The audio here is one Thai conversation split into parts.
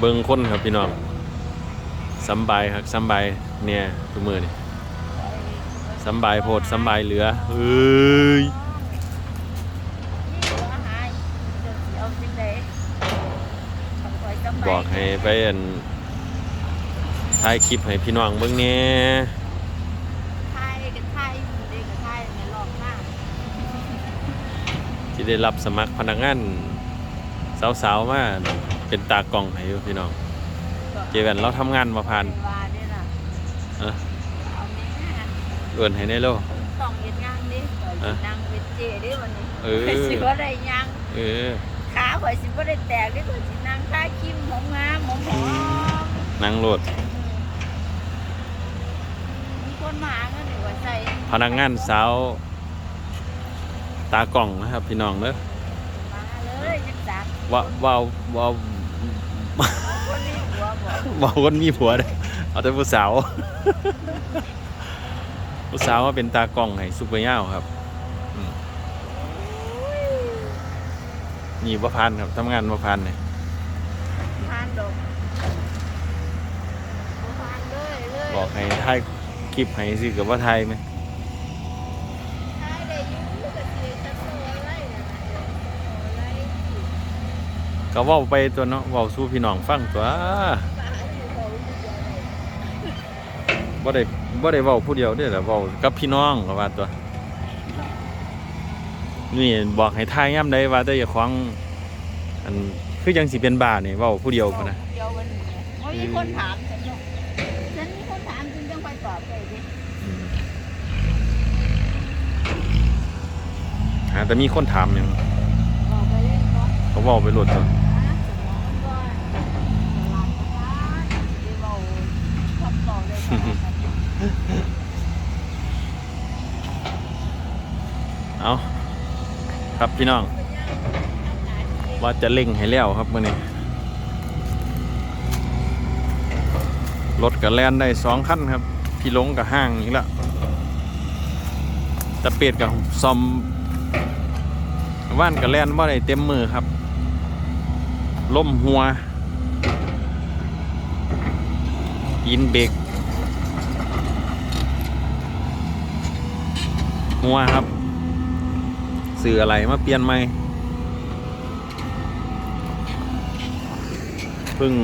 เบิ่งคนครับพี่น้องสำบายครับสำบายเนี่ยทุกมือนี่สำบายโพดสำบายเหลือเอ้ยบอกให้ไปอันถ่ายคลิปให้พี่น้องเบิ่งแหน่ไทยกับไทยเด็กกับไทยเนี่ยหลอกมากที่ได้รับสมัครพนักงาน สาวๆมาเป็นตากล้องให้อยู่พี่น้อง เจแวนเราทำงานมาผ่านวาเนี่ยนะเอ้อเอาแม่เอื่นให้ในโลต้องเห็นงานดิเดี๋ยวสินั่งเวทเจดิวันนี้เออ ข่อยสิบ่ได้ยังเออขาข่อยสิบ่ได้แตกดิข่อยสินั่งท่าคิมหอมงามหอมหอมนั่งโหลดมีคนมาหาเงินหนึ่งว่าใส่พนักงานสาว ตากล้องนะครับพี่น้องเด้อ มาเลยจังจัก ว่าว่าว่าคนนี้หัวบอกว่าคนมีผัวเด้อเอาแต่ผู้สาวผู้สาวว่าเป็นตากล้องให้ซุปเปอร์ย่าวครับอืมนี่บ่พันครับทำงานบ่พันเนี่ยทานดอกบ่ทานเลยเลยบอกให้ถ่ายคลิปให้สิกับว่าถ่ายไหม ทายได้อยู่ก็สิจะโตอะไรน่ะนะเดี๋ยวโตอะไร ก็เว้าไปตัวเนาะเว้าสู้พี่น้องฟังตัวป้าอยู่เขาอยู่เดี๋ยวไหนบ่ได้บ่ได้เว้าผู้เดียวเด้อล่ะเว้ากับพี่น้องก็ว่าตัว นี่บอกให้ทายย่ำได้ว่าแต่อย่าของอันคือยังสิเป็นบ้านี่เว้าผู้เดียวพุ่นนะเดียววันนี้เขามีคนถามฉันเนาะฉันมีคนถามจริงจังไปตอบไปดิอืมหาแต่มีคนถามหยัง บอกไปเล่นก่อน เขาเว้าไปโลดตัวนะสมองก่อนตลาดนะดีเบาชอบต่อเลยค่ะเอาครับพี่น้อง ว่าจะเล่งให้แล้วครับมื้อนี้รถกับแลนได้สองคันครับ พี่ลงกับห้างอีกแล้วตะเปียดกับซอมว่านกับแลนว่าได้เต็มมือครับ ล่มหัวยินเบรกหัวครับ สื่ออะไรมาเปลี่ยนไหมเพิ่ง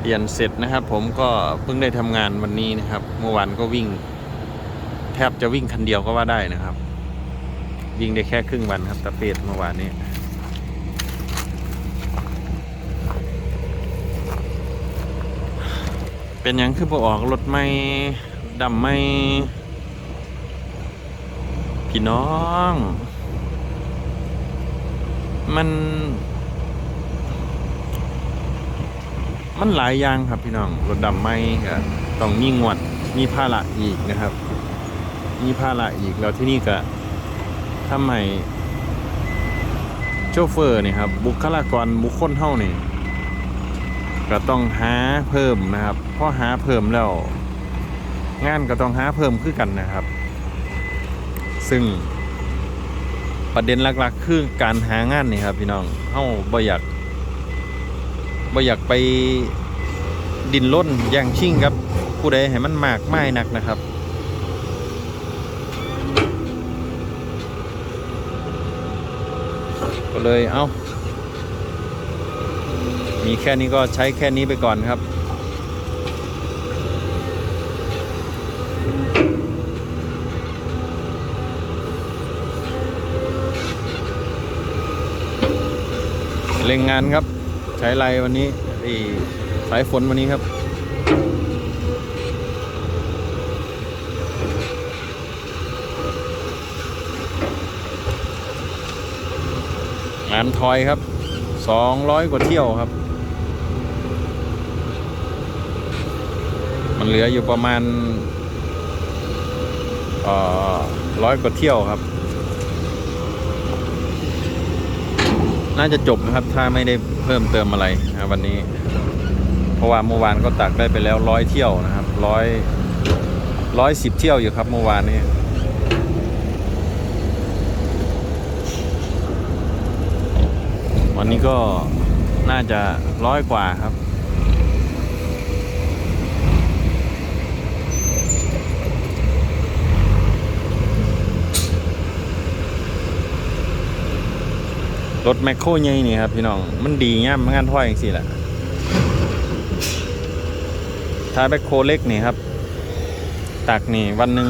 เปลี่ยนเสร็จนะครับ ผมก็เพิ่งได้ทำงานวันนี้นะครับ เมื่อวานก็วิ่ง แทบจะวิ่งคันเดียวก็ว่าได้นะครับ วิ่งได้แค่ครึ่งวันครับตะเปดเมื่อวานนี้ เป็นยังคือพอออกรถไม่ดำไม่พี่น้อง มัน มันหลายอย่างครับพี่น้อง รถดำไม่ก็ต้องมีงวด มีภาระอีกนะครับ มีภาระอีกแล้วที่นี่ก็ทำไมโชเฟอร์นี่ครับ บุคลากรบุคคลเท่านี่ ก็ต้องหาเพิ่มนะครับเพราะหาเพิ่มแล้ว งานก็ต้องหาเพิ่มขึ้นกันนะครับ ซึ่งประเด็นหลักๆ คือการหางานนี่ครับ พี่น้องเฮาบ่อยากบ่อยากไปดินล้นย่งชิ่งครับ ผู้ใดให้มันมากไม่นักนะครับก็เลยเอา มีแค่นี้ก็ใช้แค่นี้ไปก่อนครับ เร่งงานครับ ใช้ไรวันนี้ไอ้สายฝนวันนี้ครับงานทอยครับ 200 กว่าเที่ยวครับ มันเหลืออยู่ประมาณร้อยกว่าเที่ยวครับ น่าจะจบนะครับ ถ้าไม่ได้เพิ่มเติมอะไรนะรวันนี้ เพราะว่าเมื่อวานก็ตักได้ไปแล้วร้อยเที่ยวนะครับร้อยร้อยสิบเที่ยวอยู่ครับเมื่อวานนี้วันนี้ก็น่าจะร้อยกว่าครับ รถแมคโครใหญ่นี่ครับพี่น้อง มันดีเง่ามงานถ้อยอย่างสิแหละถ้ายแมคโครเล็กนี่ครับ ตักนี่วันหนึ่ง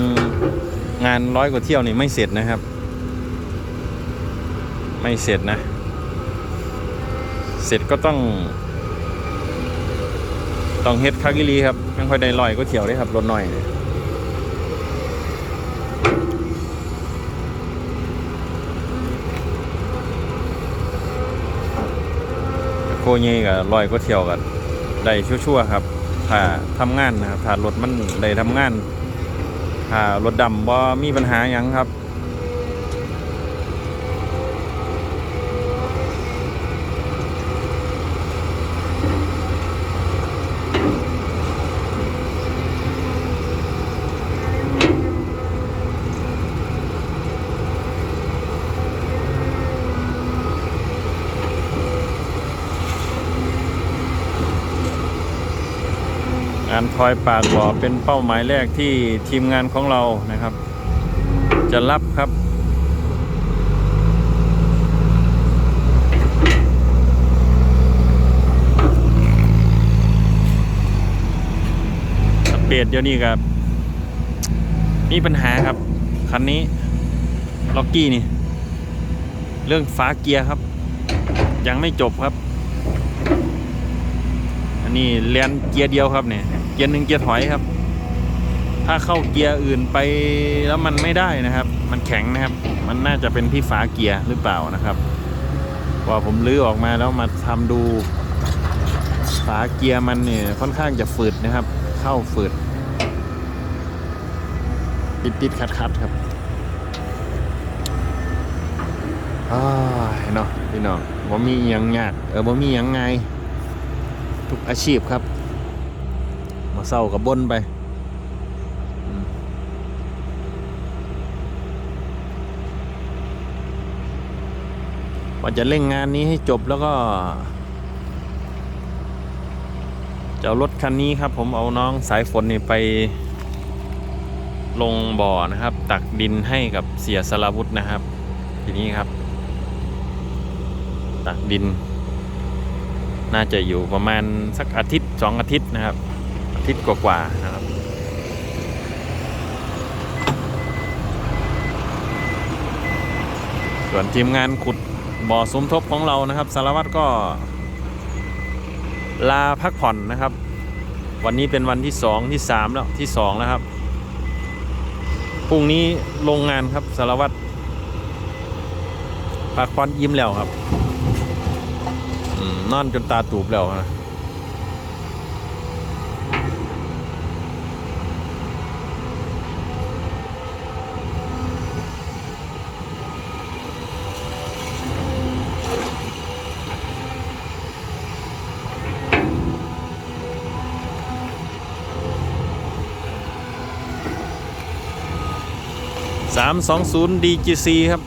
งานร้อยกว่าเที่ยวนี่ไม่เสร็จนะครับ ไม่เสร็จนะ เสร็จก็ต้อง ต้องเฮ็ดคากิลีครับไม่ค่อยได้ลอยก็เที่ยวได้ครับรถหน่อยเนี่ย โคเย่กับลอยก็เที่ยวกันได้ชั่วๆครับถ้าทำงานนะครับถ้ารถมันได้ทำงานถ้ารถดำบ่มีปัญหาอย่างครับ งานทอยปากบ่อเป็นเป้าหมายแรกที่ทีมงานของเรานะครับ จะรับครับสเปีดเดี๋ยวนี้ครับ มีปัญหาครับ คันนี้ล็อกกี้นี่ เรื่องฟ้าเกียร์ครับ ยังไม่จบครับ อันนี้เลียนเกียร์เดียวครับเนี่ย เกียร์หนึ่งเกียร์ถอยครับ ถ้าเข้าเกียร์อื่นไปแล้วมันไม่ได้นะครับ มันแข็งนะครับ มันน่าจะเป็นที่ฝาเกียร์หรือเปล่านะครับพอผมลื้อออกมาแล้วมาทำดูฝาเกียร์มันเนี่ยค่อนข้างจะฝืดนะครับ เข้าฝืดติดติดขัดขัดครับอ้ายเนาะพี่น้องว่ามีอหยังยากเออว่ามีอหยังไง ทุกอาชีพครับ มาเศร้ากับบนไปว่าจะเร่งงานนี้ให้จบแล้วก็จะเอารถคันนี้ครับ ผมเอาน้องสายฝนนี่ไปลงบ่อนะครับ ตักดินให้กับเสียสลาวุธนะครับ ทีนี้ครับ ตักดิน น่าจะอยู่ประมาณสักอาทิตย์สองอาทิตย์นะครับ ทิตย์กว่าๆนะครับ ส่วนทีมงานขุดบ่อสมทบของเรานะครับ สารวัตรก็ ลาพักผ่อนนะครับ วันนี้เป็นวันที่สองที่สามแล้วที่สองแล้วครับพรุ่งนี้ลงงานครับสารวัตรพักผ่อนยิ้มแล้วครับอืมนอนจนตาตูบแล้วนะ สามสองศูนย์ DGC ครับ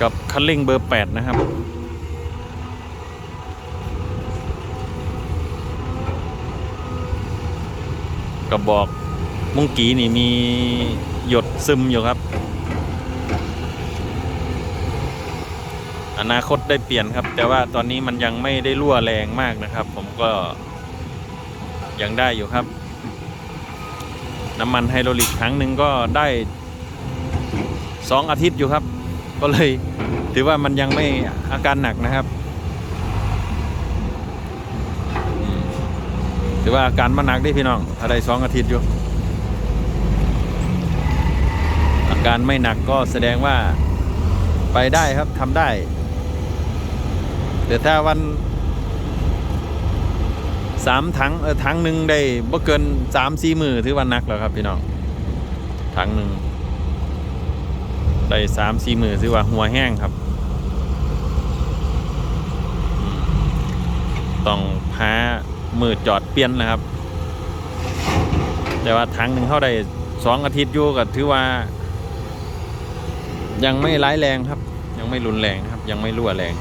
กับคันเร่งเบอร์แปดนะครับ กระบอกมุงกีนี่มีหยดซึมอยู่ครับ อนาคตได้เปลี่ยนครับ แต่ว่าตอนนี้มันยังไม่ได้รั่วแรงมากนะครับ ผมก็ยังได้อยู่ครับ น้ำมันไฮโดรลิกครั้งหนึ่งก็ได้สองอาทิตย์อยู่ครับ ก็เลยถือว่ามันยังไม่อาการหนักนะครับ ถือว่าอาการมันหนักได้พี่น้องถ้าได้สองอาทิตย์อยู่ อาการไม่หนักก็แสดงว่าไปได้ครับทำได้ แต่ถ้าวัน สามถังเออถังหนึ่งได้บ่เกินสามสี่มือถือว่านักแล้วครับพี่น้องถังหนึ่งได้สามสี่มือถือว่าหัวแห้งครับต้องหามือจอดเปลี่ยนนะครับ แต่ว่าถังหนึ่งเข้าได้สองอาทิตย์อยู่ก็ถือว่า ยังไม่ร้ายแรงครับ ยังไม่รุนแรงครับ ยังไม่รั่วแรง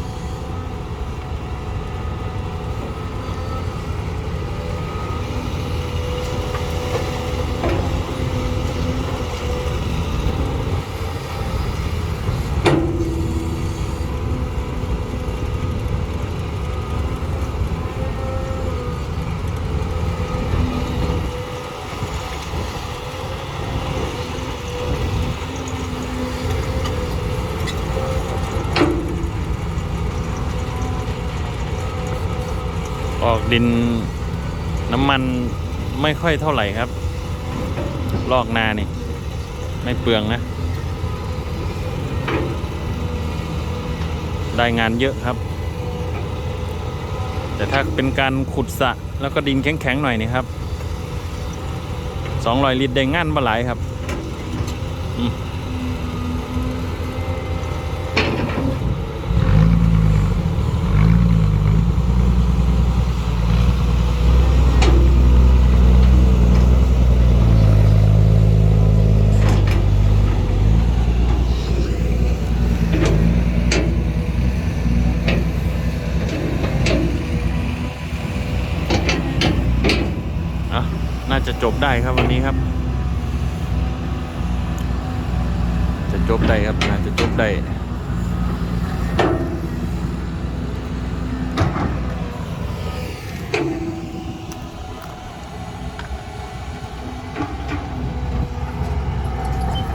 ดินน้ำมันไม่ค่อยเท่าไหร่ครับ ลอกนานี่ ไม่เปลืองนะ ได้งานเยอะครับ แต่ถ้าเป็นการขุดสระแล้วก็ดินแข็งๆหน่อยนี่ครับสองรอยลิตรได้งานมาหลายครับ อืมอะน่า จะจบได้ครับวันนี้ครับ จะจบได้ครับน่าจะจบได้